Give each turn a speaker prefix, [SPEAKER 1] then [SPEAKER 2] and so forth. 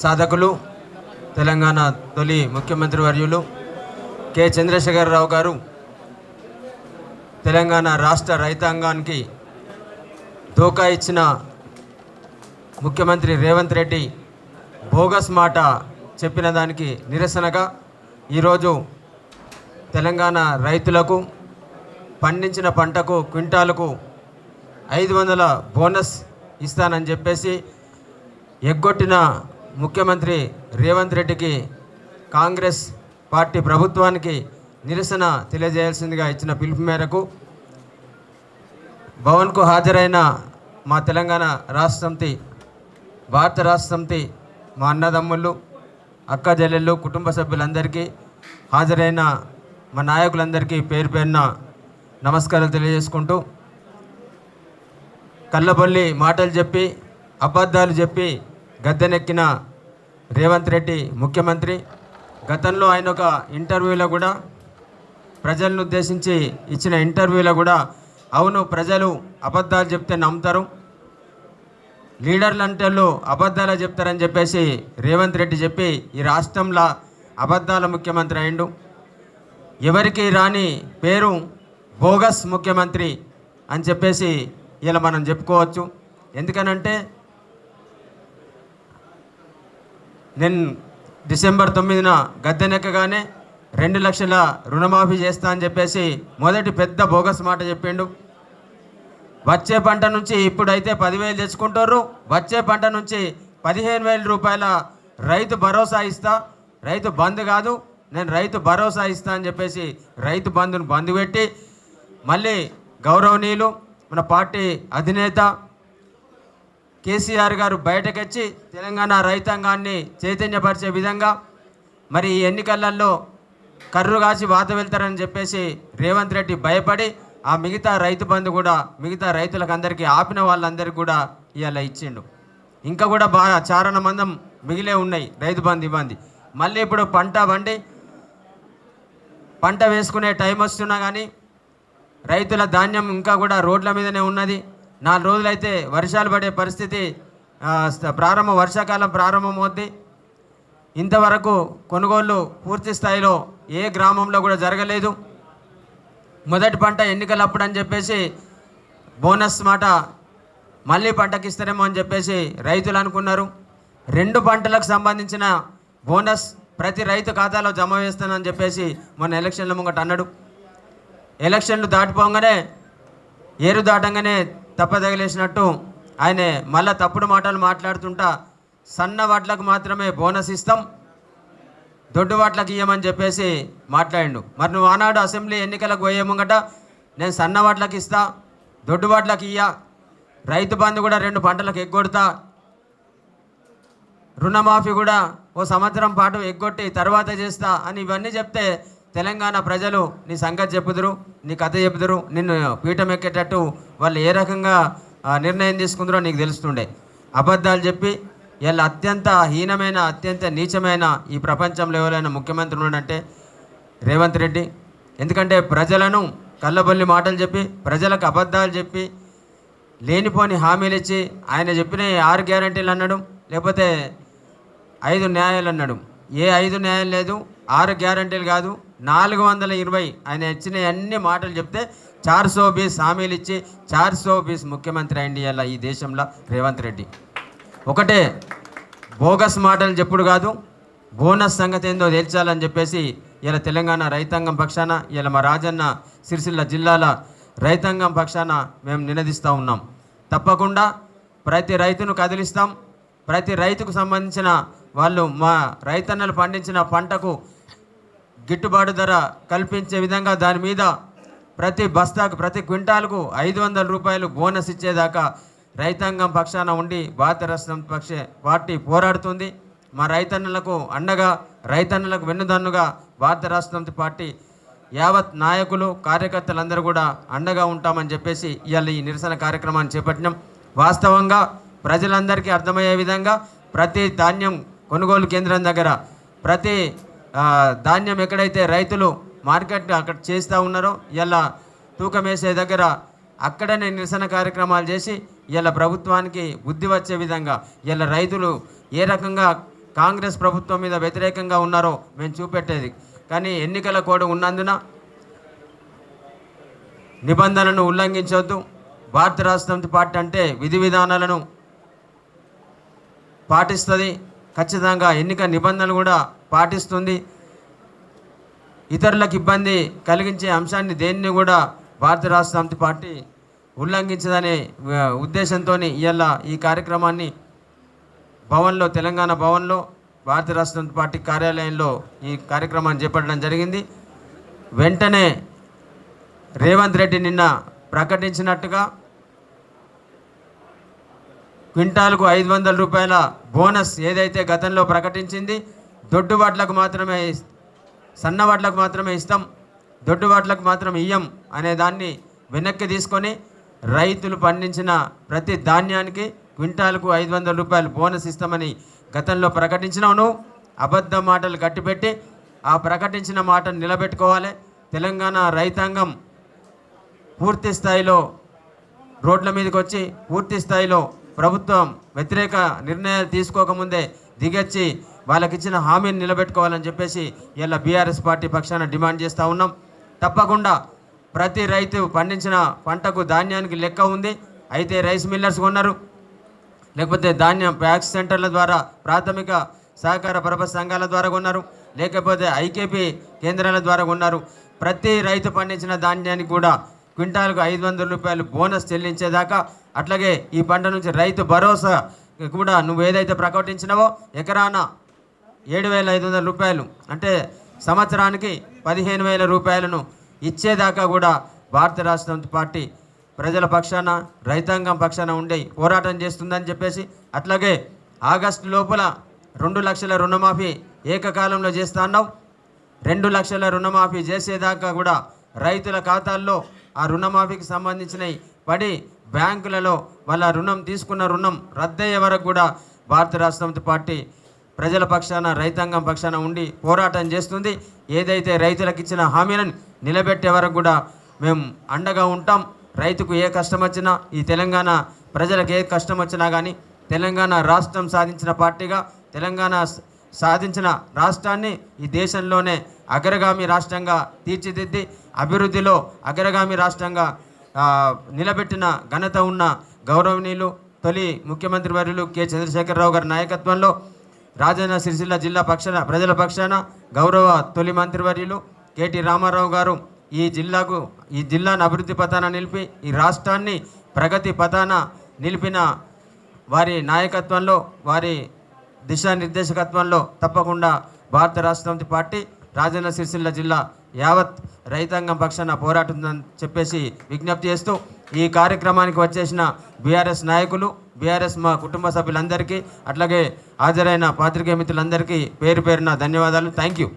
[SPEAKER 1] సాధకులు తెలంగాణ తొలి ముఖ్యమంత్రి వర్యులు కె. చంద్రశేఖరరావు గారు తెలంగాణ రాష్ట్ర రైతాంగానికి దోకా ఇచ్చిన ముఖ్యమంత్రి రేవంత్ రెడ్డి బోగస్ మాట చెప్పిన దానికి నిరసనగా ఈరోజు తెలంగాణ రైతులకు పండించిన పంటకు క్వింటాలకు ఐదు వందల బోనస్ ఇస్తానని చెప్పేసి ఎగ్గొట్టిన ముఖ్యమంత్రి రేవంత్ రెడ్డికి కాంగ్రెస్ పార్టీ ప్రభుత్వానికి నిరసన తెలియజేయాల్సిందిగా ఇచ్చిన పిలుపు మేరకు భవన్కు హాజరైన మా తెలంగాణ రాష్ట్ర సమితి భారత రాష్ట్ర సమితి మా అన్నదమ్ముళ్ళు అక్క జల్లెళ్ళు కుటుంబ సభ్యులందరికీ హాజరైన మా నాయకులందరికీ పేరు పేరున నమస్కారాలు తెలియజేసుకుంటూ కళ్ళబొల్లి మాటలు చెప్పి అబద్ధాలు చెప్పి గద్దెనెక్కిన రేవంత్ రెడ్డి ముఖ్యమంత్రి. గతంలో ఆయన ఒక ఇంటర్వ్యూలో కూడా ప్రజలను ఉద్దేశించి ఇచ్చిన ఇంటర్వ్యూలో కూడా అవును ప్రజలు అబద్ధాలు చెప్తే నమ్ముతారు. లీడర్లు అంటే వాళ్ళు అబద్ధాలు చెప్తారని చెప్పేసి రేవంత్ రెడ్డి చెప్పి ఈ రాష్ట్రంలో అబద్ధాల ముఖ్యమంత్రి అయిండు. ఎవరికి రాని పేరు బోగస్ ముఖ్యమంత్రి అని చెప్పేసి ఇలా మనం చెప్పుకోవచ్చు. ఎందుకనంటే నేను డిసెంబర్ తొమ్మిదిన గద్దెనెక్కగానే రెండు లక్షల రుణమాఫీ చేస్తా అని చెప్పేసి మొదటి పెద్ద బోగస్ మాట చెప్పిండు. వచ్చే పంట నుంచి ఇప్పుడైతే పదివేలు తెచ్చుకుంటారు వచ్చే పంట నుంచి పదిహేను వేల రూపాయల రైతు భరోసా ఇస్తా. రైతు బంద్ కాదు నేను రైతు భరోసా ఇస్తా అని చెప్పేసి రైతు బంధును బంద్ పెట్టి మళ్ళీ గౌరవనీయులు మన పార్టీ అధినేత కేసీఆర్ గారు బయటకొచ్చి తెలంగాణ రైతాంగాన్ని చైతన్యపరిచే విధంగా మరి ఈ ఎన్నికలలో కర్రు కాచి వాత వెళ్తారని చెప్పేసి రేవంత్ రెడ్డి భయపడి ఆ మిగతా రైతు బంధు కూడా మిగతా రైతులకు అందరికీ ఆపిన వాళ్ళందరికీ కూడా ఇవాళ ఇచ్చిండు. ఇంకా కూడా బాగా చారణ మందం మిగిలే ఉన్నాయి రైతు బంధు ఇబ్బంది మళ్ళీ ఇప్పుడు పంట వండి పంట వేసుకునే టైం వస్తున్నా కానీ రైతుల ధాన్యం ఇంకా కూడా రోడ్ల మీదనే ఉన్నది. నాలుగు రోజులైతే వర్షాలు పడే పరిస్థితి ప్రారంభం వర్షాకాలం ప్రారంభమవుద్ది. ఇంతవరకు కొనుగోళ్ళు పూర్తి స్థాయిలో ఏ గ్రామంలో కూడా జరగలేదు. మొదటి పంట ఎన్నికలప్పుడు అని చెప్పేసి బోనస్ మాట మళ్ళీ పంటకి ఇస్తారేమో అని చెప్పేసి రైతులు అనుకున్నారు. రెండు పంటలకు సంబంధించిన బోనస్ ప్రతి రైతు ఖాతాలో జమ వేస్తానని చెప్పేసి మొన్న ఎలక్షన్ల ముంగట అన్నాడు. ఎలక్షన్లు దాటిపోగానే ఏరు దాటంగానే తప్పదగిలేసినట్టు ఆయన మళ్ళా తప్పుడు మాటలు మాట్లాడుతుంటా సన్న వాట్లకు మాత్రమే బోనస్ ఇస్తాం దొడ్డు వాట్లకు ఇయ్యమని చెప్పేసి మాట్లాడిండు. మరి నువ్వు ఆనాడు అసెంబ్లీ ఎన్నికలకు పోయే ముంగట నేను సన్న వాట్లకు ఇస్తా దొడ్డు వాట్లకు ఇయ్యా రైతు బంధు కూడా రెండు పంటలకు ఎగ్గొడతా రుణమాఫీ కూడా ఓ సంవత్సరం పాటు ఎగ్గొట్టి తర్వాత చేస్తా అని ఇవన్నీ చెప్తే తెలంగాణ ప్రజలు నీ సంగతి చెప్పుదురు నీ కథ చెప్పుదురు నిన్ను పీఠం ఎక్కేటట్టు వాళ్ళు ఏ రకంగా నిర్ణయం తీసుకుందరో నీకు తెలుస్తుండే. అబద్ధాలు చెప్పి వీళ్ళు అత్యంత హీనమైన అత్యంత నీచమైన ఈ ప్రపంచంలో ఎవరైనా ముఖ్యమంత్రి ఉన్నాడంటే రేవంత్ రెడ్డి. ఎందుకంటే ప్రజలను కళ్ళబొల్లి మాటలు చెప్పి ప్రజలకు అబద్ధాలు చెప్పి లేనిపోని హామీలు ఇచ్చి ఆయన చెప్పిన ఆరు గ్యారంటీలు అన్నాడు లేకపోతే ఐదు న్యాయాలు అన్నాడు ఏ ఐదు న్యాయాలు లేదు ఆరు గ్యారంటీలు కాదు నాలుగు వందల ఇరవై ఆయన ఇచ్చిన అన్ని మాటలు చెప్తే చార్ సో బీస్ హామీలు ఇచ్చి చార్ సో బీస్ ముఖ్యమంత్రి అయింది ఇలా ఈ దేశంలో రేవంత్ రెడ్డి. ఒకటే బోగస్ మాటలు చెప్పుడు కాదు బోనస్ సంగతి ఏందో తేల్చాలని చెప్పేసి ఇలా తెలంగాణ రైతాంగం పక్షాన ఇలా మా రాజన్న సిరిసిల్ల జిల్లాల రైతాంగం పక్షాన మేము నినదిస్తూ ఉన్నాం. తప్పకుండా ప్రతి రైతును కదిలిస్తాం. ప్రతి రైతుకు సంబంధించిన వాళ్ళు మా రైతన్నలు పండించిన పంటకు గిట్టుబాటు ధర కల్పించే విధంగా దాని మీద ప్రతి బస్తాకు ప్రతి క్వింటాల్కు ఐదు వందల రూపాయలు బోనస్ ఇచ్చేదాకా రైతాంగం పక్షాన ఉండి భారత రాష్ట్రం పక్ష పార్టీ పోరాడుతుంది. మా రైతన్నలకు అండగా రైతన్నలకు వెన్నుదన్నుగా భారత రాష్ట్రం పార్టీ యావత్ నాయకులు కార్యకర్తలందరూ కూడా అండగా ఉంటామని చెప్పేసి ఇవాళ ఈ నిరసన కార్యక్రమాన్ని చేపట్టినాం. వాస్తవంగా ప్రజలందరికీ అర్థమయ్యే విధంగా ప్రతి ధాన్యం కొనుగోలు కేంద్రం దగ్గర ప్రతి ధాన్యం ఎక్కడైతే రైతులు మార్కెట్ అక్కడ చేస్తూ ఉన్నారో ఇలా తూకం వేసే దగ్గర అక్కడనే నిరసన కార్యక్రమాలు చేసి ఇలా ప్రభుత్వానికి బుద్ధి వచ్చే విధంగా ఇలా రైతులు ఏ రకంగా కాంగ్రెస్ ప్రభుత్వం మీద వ్యతిరేకంగా ఉన్నారో మేము చూపెట్టేది. కానీ ఎన్నికల కోడ్ ఉన్నందున నిబంధనలను ఉల్లంఘించవద్దు భారత రాష్ట్రం పార్టీ అంటే విధి విధానాలను పాటిస్తుంది. ఖచ్చితంగా ఎన్నిక నిబంధనలు కూడా పాటిస్తుంది. ఇతరులకు ఇబ్బంది కలిగించే అంశాన్ని దేన్ని కూడా భారత రాష్ట్ర సమితి పార్టీ ఉల్లంఘించదనే ఉద్దేశంతో ఇవాళ ఈ కార్యక్రమాన్ని. భవన్లో తెలంగాణ భవన్లో భారత రాష్ట్ర సమితి పార్టీ కార్యాలయంలో ఈ కార్యక్రమాన్ని చేపట్టడం జరిగింది. వెంటనే రేవంత్ రెడ్డి నిన్న ప్రకటించినట్టుగా క్వింటాల్కు ఐదు వందల రూపాయల బోనస్ ఏదైతే గతంలో ప్రకటించింది దొడ్డు వడ్లకు మాత్రమే ఇస్- సన్న వడ్లకు మాత్రమే ఇస్తాం దొడ్డు వడ్లకు మాత్రం ఇయ్యం అనే దాన్ని వెనక్కి తీసుకొని రైతులు పండించిన ప్రతి ధాన్యానికి క్వింటాల్కు ఐదు వందల రూపాయలు బోనస్ ఇస్తామని గతంలో ప్రకటించినవును అబద్ధ మాటలు కట్టిపెట్టి ఆ ప్రకటించిన మాటను నిలబెట్టుకోవాలి. తెలంగాణ రైతాంగం పూర్తి స్థాయిలో రోడ్ల మీదకి వచ్చి పూర్తి స్థాయిలో ప్రభుత్వం వ్యతిరేక నిర్ణయాలు తీసుకోకముందే దిగొచ్చి వాళ్ళకిచ్చిన హామీని నిలబెట్టుకోవాలని చెప్పేసి ఇలా బీఆర్ఎస్ పార్టీ పక్షాన డిమాండ్ చేస్తూ ఉన్నాం. తప్పకుండా ప్రతి రైతు పండించిన పంటకు ధాన్యానికి లెక్క ఉంది. అయితే రైస్ మిల్లర్స్ కొన్నారు. లేకపోతే ధాన్యం ప్యాక్స్ సెంటర్ల ద్వారా ప్రాథమిక సహకార పరపతి సంఘాల ద్వారా కొన్నారు. లేకపోతే ఐకేపీ కేంద్రాల ద్వారా కొన్నారు. ప్రతి రైతు పండించిన ధాన్యానికి కూడా క్వింటాల్కు ఐదు వందల రూపాయలు బోనస్ చెల్లించేదాకా అట్లాగే ఈ పంట నుంచి రైతు భరోసా కూడా నువ్వు ఏదైతే ప్రకటించినావో ఎకరాన ఏడు వేల ఐదు వందల రూపాయలు అంటే సంవత్సరానికి పదిహేను వేల రూపాయలను ఇచ్చేదాకా కూడా భారత రాష్ట్ర పార్టీ ప్రజల పక్షాన రైతాంగం పక్షాన ఉండి పోరాటం చేస్తుందని చెప్పేసి అట్లాగే ఆగస్టు లోపల రెండు లక్షల రుణమాఫీ ఏకకాలంలో చేస్తా అన్నావు. రెండు లక్షల రుణమాఫీ చేసేదాకా కూడా రైతుల ఖాతాల్లో ఆ రుణమాఫీకి సంబంధించినవి పడి బ్యాంకులలో వాళ్ళ రుణం తీసుకున్న రుణం రద్దయ్యే వరకు కూడా భారత రాష్ట్ర సమితి పార్టీ ప్రజల పక్షాన రైతాంగం పక్షాన ఉండి పోరాటం చేస్తుంది. ఏదైతే రైతులకు ఇచ్చిన హామీలను నిలబెట్టే వరకు కూడా మేము అండగా ఉంటాం. రైతుకు ఏ కష్టం వచ్చినా ఈ తెలంగాణ ప్రజలకు ఏ కష్టం వచ్చినా కానీ తెలంగాణ రాష్ట్రం సాధించిన పార్టీగా తెలంగాణ సాధించిన రాష్ట్రాన్ని ఈ దేశంలోనే అగ్రగామి రాష్ట్రంగా తీర్చిదిద్ది అభివృద్ధిలో అగ్రగామి రాష్ట్రంగా నిలబెట్టిన ఘనత ఉన్న గౌరవనీయులు తొలి ముఖ్యమంత్రి వర్యులు కె. చంద్రశేఖరరావు గారి నాయకత్వంలో రాజన్న సిరిసిల్ల జిల్లా పక్షాన ప్రజల పక్షాన గౌరవ తొలి మంత్రివర్యులు కేటీ రామారావు గారు ఈ జిల్లాకు ఈ జిల్లాను అభివృద్ధి పథాన నిలిపి ఈ రాష్ట్రాన్ని ప్రగతి పథాన నిలిపిన వారి నాయకత్వంలో వారి దిశానిర్దేశకత్వంలో తప్పకుండా భారత రాష్ట్ర పార్టీ రాజన్న సిరిసిల్ల జిల్లా యావత్ రైతాంగం పక్షాన పోరాటుందని చెప్పేసి విజ్ఞప్తి చేస్తూ ఈ కార్యక్రమానికి వచ్చేసిన బీఆర్ఎస్ నాయకులు బీఆర్ఎస్ మా కుటుంబ సభ్యులందరికీ అట్లాగే హాజరైన పాత్రికేయ మిత్రులందరికీ పేరు పేరున ధన్యవాదాలు. Thank you